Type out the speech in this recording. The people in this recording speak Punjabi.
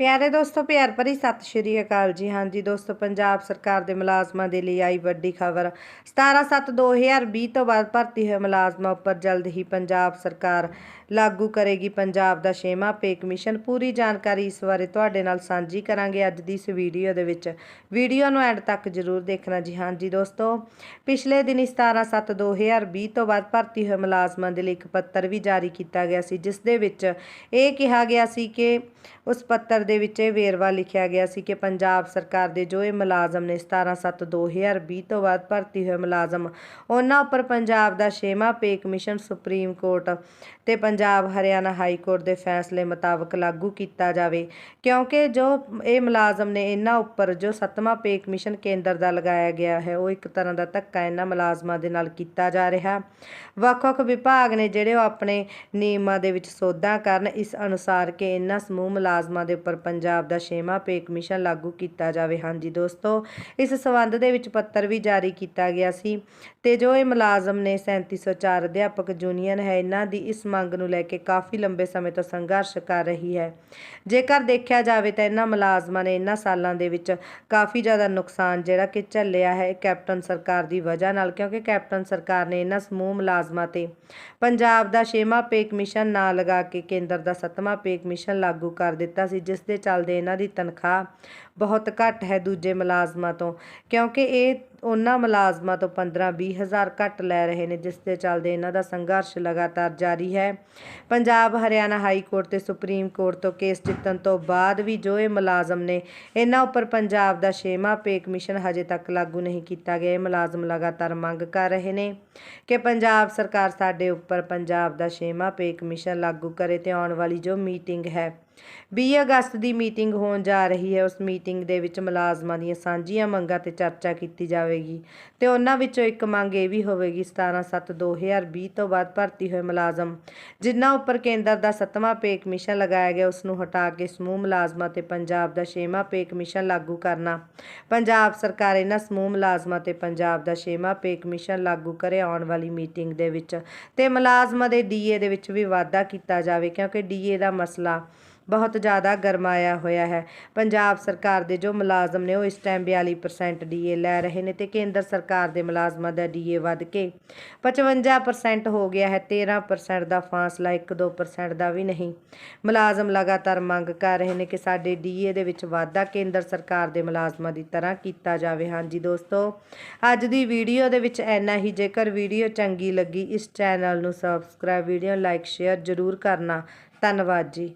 ਪਿਆਰੇ ਦੋਸਤੋ, ਪਿਆਰ ਭਰੀ ਸਤਿ ਸ਼੍ਰੀ ਅਕਾਲ ਜੀ। ਹਾਂਜੀ ਦੋਸਤੋ, ਪੰਜਾਬ ਸਰਕਾਰ ਦੇ ਮੁਲਾਜ਼ਮਾਂ ਦੇ ਲਈ ਆਈ ਵੱਡੀ ਖਬਰ। 17/7/2020 ਤੋਂ ਬਾਅਦ ਭਰਤੀ ਹੋਏ ਮੁਲਾਜ਼ਮਾਂ ਉੱਪਰ ਜਲਦ ਹੀ ਪੰਜਾਬ ਸਰਕਾਰ ਲਾਗੂ ਕਰੇਗੀ ਪੰਜਾਬ ਦਾ ਛੇਵਾਂ ਪੇ ਕਮਿਸ਼ਨ। ਪੂਰੀ ਜਾਣਕਾਰੀ ਇਸ ਬਾਰੇ ਤੁਹਾਡੇ ਨਾਲ ਸਾਂਝੀ ਕਰਾਂਗੇ ਅੱਜ ਦੀ ਇਸ ਵੀਡੀਓ ਦੇ ਵਿੱਚ। ਵੀਡੀਓ ਨੂੰ ਐਂਡ ਤੱਕ ਜ਼ਰੂਰ ਦੇਖਣਾ ਜੀ। ਹਾਂਜੀ ਦੋਸਤੋ, ਪਿਛਲੇ ਦਿਨ 17/7/2020 ਤੋਂ ਬਾਅਦ ਭਰਤੀ ਹੋਏ ਮੁਲਾਜ਼ਮਾਂ ਦੇ ਲਈ ਇੱਕ ਪੱਤਰ ਵੀ ਜਾਰੀ ਕੀਤਾ ਗਿਆ ਸੀ, ਜਿਸ ਦੇ ਵਿੱਚ ਇਹ ਕਿਹਾ ਗਿਆ ਸੀ ਕਿ ਉਸ ਪੱਤਰ ਦੇ ਵਿੱਚ ਇਹ ਵੇਰਵਾ ਲਿਖਿਆ ਗਿਆ ਸੀ ਕਿ ਪੰਜਾਬ ਸਰਕਾਰ ਦੇ ਜੋ ਇਹ ਮੁਲਾਜ਼ਮ ਨੇ 17/7/2020 ਤੋਂ ਬਾਅਦ ਭਰਤੀ ਹੋਏ ਮੁਲਾਜ਼ਮ, ਉਹਨਾਂ ਉੱਪਰ ਪੰਜਾਬ ਦਾ ਛੇਵਾਂ ਪੇ ਕਮਿਸ਼ਨ ਸੁਪਰੀਮ ਕੋਰਟ ਤੇ ਪੰਜਾਬ ਹਰਿਆਣਾ ਹਾਈ ਕੋਰਟ ਦੇ ਫੈਸਲੇ ਮੁਤਾਬਕ ਲਾਗੂ ਕੀਤਾ ਜਾਵੇ। ਕਿਉਂਕਿ ਜੋ ਇਹ ਮੁਲਾਜ਼ਮ ਨੇ ਇਹਨਾਂ ਉੱਪਰ ਜੋ ਸੱਤਵਾਂ ਪੇ ਕਮਿਸ਼ਨ ਕੇਂਦਰ ਦਾ ਲਗਾਇਆ ਗਿਆ ਹੈ, ਉਹ ਇੱਕ ਤਰ੍ਹਾਂ ਦਾ ਧੱਕਾ ਇਹਨਾਂ ਮੁਲਾਜ਼ਮਾਂ ਦੇ ਨਾਲ ਕੀਤਾ ਜਾ ਰਿਹਾ। ਵੱਖ-ਵੱਖ ਵਿਭਾਗ ਨੇ ਜਿਹੜੇ ਉਹ ਆਪਣੇ ਨਿਯਮਾਂ ਦੇ ਵਿੱਚ ਸੋਧਾਂ ਕਰਨ, ਇਸ ਅਨੁਸਾਰ ਕਿ ਇਹਨਾਂ ਸਮੂਹ ਮੁਲਾਜ਼ਮਾਂ ਦੇ ਉੱਪਰ ਪੰਜਾਬ ਦਾ ਛੇਵਾਂ ਪੇਕ ਮਿਸ਼ਨ ਲਾਗੂ ਕੀਤਾ ਜਾਵੇ। ਹਾਂਜੀ ਦੋਸਤੋ, ਇਸ ਸਬੰਧ ਦੇ ਵਿੱਚ ਪੱਤਰ ਵੀ ਜਾਰੀ ਕੀਤਾ ਗਿਆ ਸੀ ਤੇ ਜੋ ਇਹ ਮੁਲਾਜ਼ਮ ਨੇ 3704 ਅਧਿਆਪਕ ਯੂਨੀਅਨ ਹੈ, ਇਹਨਾਂ ਦੀ ਇਸ ਮੰਗ ਨੂੰ ਲੈ ਕੇ ਕਾਫੀ ਲੰਬੇ ਸਮੇਂ ਤੋਂ ਸੰਘਰਸ਼ ਕਰ ਰਹੀ ਹੈ। ਜੇਕਰ ਦੇਖਿਆ ਜਾਵੇ ਤਾਂ ਇਹਨਾਂ ਮੁਲਾਜ਼ਮਾਂ ਨੇ ਇਹਨਾਂ ਸਾਲਾਂ ਦੇ ਵਿੱਚ ਕਾਫੀ ਜ਼ਿਆਦਾ ਨੁਕਸਾਨ ਜਿਹੜਾ ਕਿ ਝੱਲਿਆ ਹੈ ਕੈਪਟਨ ਸਰਕਾਰ ਦੀ ਵਜ੍ਹਾ ਨਾਲ, ਕਿਉਂਕਿ ਕੈਪਟਨ ਸਰਕਾਰ ਨੇ ਇਹਨਾਂ ਸਮੂਹ ਮੁਲਾਜ਼ਮਾਂ ਤੇ ਪੰਜਾਬ ਦਾ ਛੇਵਾਂ ਪੇਕ ਮਿਸ਼ਨ ਨਾ ਲਗਾ ਕੇ ਕੇਂਦਰ ਦਾ ਸੱਤਵਾਂ ਪੇਕ ਮਿਸ਼ਨ ਲਾਗੂ ਕਰ ਦਿੱਤਾ ਸੀ, ਜਿਸ ਦੇ ਚੱਲਦੇ ਇਹਨਾਂ ਦੀ ਤਨਖਾਹ ਬਹੁਤ ਘੱਟ ਹੈ ਦੂਜੇ ਮੁਲਾਜ਼ਮਾਂ ਤੋਂ ਕਿਉਂਕਿ ਇਹ ਉਹਨਾਂ ਮੁਲਾਜ਼ਮਾਂ ਤੋਂ 15-20 ਹਜ਼ਾਰ ਘੱਟ ਲੈ ਰਹੇ ਨੇ, ਜਿਸ ਦੇ ਚੱਲਦੇ ਇਹਨਾਂ ਦਾ ਸੰਘਰਸ਼ ਲਗਾਤਾਰ ਜਾਰੀ ਹੈ। ਪੰਜਾਬ, ਹਰਿਆਣਾ ਹਾਈ ਕੋਰਟ ਤੇ ਸੁਪਰੀਮ ਕੋਰਟ ਤੋਂ ਕੇਸ ਜਿੱਤਣ ਤੋਂ ਬਾਅਦ ਵੀ ਜੋ ਇਹ ਮੁਲਾਜ਼ਮ ਨੇ, ਇਹਨਾਂ ਉੱਪਰ ਪੰਜਾਬ ਦਾ ਛੇਵਾਂ ਪੇ ਕਮਿਸ਼ਨ ਹਜੇ ਤੱਕ ਲਾਗੂ ਨਹੀਂ ਕੀਤਾ ਗਿਆ। ਇਹ ਮੁਲਾਜ਼ਮ ਲਗਾਤਾਰ ਮੰਗ ਕਰ ਰਹੇ ਨੇ ਕਿ ਪੰਜਾਬ ਸਰਕਾਰ ਸਾਡੇ ਉੱਪਰ ਪੰਜਾਬ ਦਾ ਛੇਵਾਂ ਪੇ ਕਮਿਸ਼ਨ ਲਾਗੂ ਕਰੇ ਤੇ ਆਉਣ ਵਾਲੀ ਜੋ ਮੀਟਿੰਗ ਹੈ 20 ਅਗਸਤ ਦੀ ਮੀਟਿੰਗ ਹੋਣ ਜਾ ਰਹੀ ਹੈ। ਉਸ ਮੀਟਿੰਗ ਦੇ ਵਿੱਚ ਮੁਲਾਜ਼ਮਾਂ ਦੀਆਂ ਸਾਂਝੀਆਂ ਮੰਗਾਂ ਤੇ ਚਰਚਾ ਕੀਤੀ ਜਾਵੇ ਜਾਵੇਗੀ ਤੇ ਉਹਨਾਂ ਵਿੱਚੋਂ ਇੱਕ ਮੰਗ ਇਹ ਵੀ ਹੋਵੇਗੀ 17/7/2020 ਤੋਂ ਬਾਅਦ ਭਰਤੀ ਹੋਏ ਮੁਲਾਜ਼ਮ, ਜਿਨ੍ਹਾਂ ਉੱਪਰ ਕੇਂਦਰ ਦਾ ਸੱਤਵਾਂ ਪੇ ਕਮਿਸ਼ਨ ਲਗਾਇਆ ਗਿਆ ਉਸ ਨੂੰ ਹਟਾ ਕੇ ਸਮੂਹ ਮੁਲਾਜ਼ਮਾਂ ਤੇ ਪੰਜਾਬ ਦਾ ਛੇਵਾਂ ਪੇ ਕਮਿਸ਼ਨ ਲਾਗੂ ਕਰਨਾ। ਪੰਜਾਬ ਸਰਕਾਰ ਇਹਨਾਂ ਸਮੂਹ ਮੁਲਾਜ਼ਮਾਂ ਤੇ ਪੰਜਾਬ ਦਾ ਛੇਵਾਂ ਪੇ ਕਮਿਸ਼ਨ ਲਾਗੂ ਕਰੇ ਆਉਣ ਵਾਲੀ ਮੀਟਿੰਗ ਦੇ ਵਿੱਚ, ਤੇ ਮੁਲਾਜ਼ਮਾਂ ਦੇ ਡੀਏ ਦੇ ਵਿੱਚ ਵੀ ਵਾਧਾ ਕੀਤਾ ਜਾਵੇ, ਕਿਉਂਕਿ ਡੀਏ ਦਾ ਮਸਲਾ ਬਹੁਤ ਜ਼ਿਆਦਾ ਗਰਮਾਇਆ ਹੋਇਆ ਹੈ। ਪੰਜਾਬ ਸਰਕਾਰ ਦੇ ਜੋ ਮੁਲਾਜ਼ਮ ਨੇ ਉਹ ਇਸ ਟਾਈਮ 42% ਡੀਏ ਲੈ ਰਹੇ ਨੇ ਤੇ ਕੇਂਦਰ ਸਰਕਾਰ ਦੇ ਮੁਲਾਜ਼ਮਾਂ ਦਾ ਡੀਏ ਵੱਧ ਕੇ 55% ਹੋ ਗਿਆ ਹੈ। 13% ਦਾ ਫਾਸਲਾ 1-2% ਦਾ ਵੀ ਨਹੀਂ। ਮੁਲਾਜ਼ਮ ਲਗਾਤਾਰ ਮੰਗ ਕਰ ਰਹੇ ਨੇ ਕਿ ਸਾਡੇ ਡੀਏ ਦੇ ਵਿੱਚ ਵਾਧਾ ਕੇਂਦਰ ਸਰਕਾਰ ਦੇ ਮੁਲਾਜ਼ਮਾਂ ਦੀ ਤਰ੍ਹਾਂ ਕੀਤਾ ਜਾਵੇ। ਹਾਂਜੀ ਦੋਸਤੋ, ਅੱਜ ਦੀ ਵੀਡੀਓ ਦੇ ਵਿੱਚ ਇੰਨਾ ਹੀ। ਜੇਕਰ ਵੀਡੀਓ ਚੰਗੀ ਲੱਗੀ, ਇਸ ਚੈਨਲ ਨੂੰ ਸਬਸਕ੍ਰਾਈਬ ਵੀਡੀਓ ਲਾਈਕ ਸ਼ੇਅਰ ਜ਼ਰੂਰ ਕਰਨਾ। ਧੰਨਵਾਦ ਜੀ।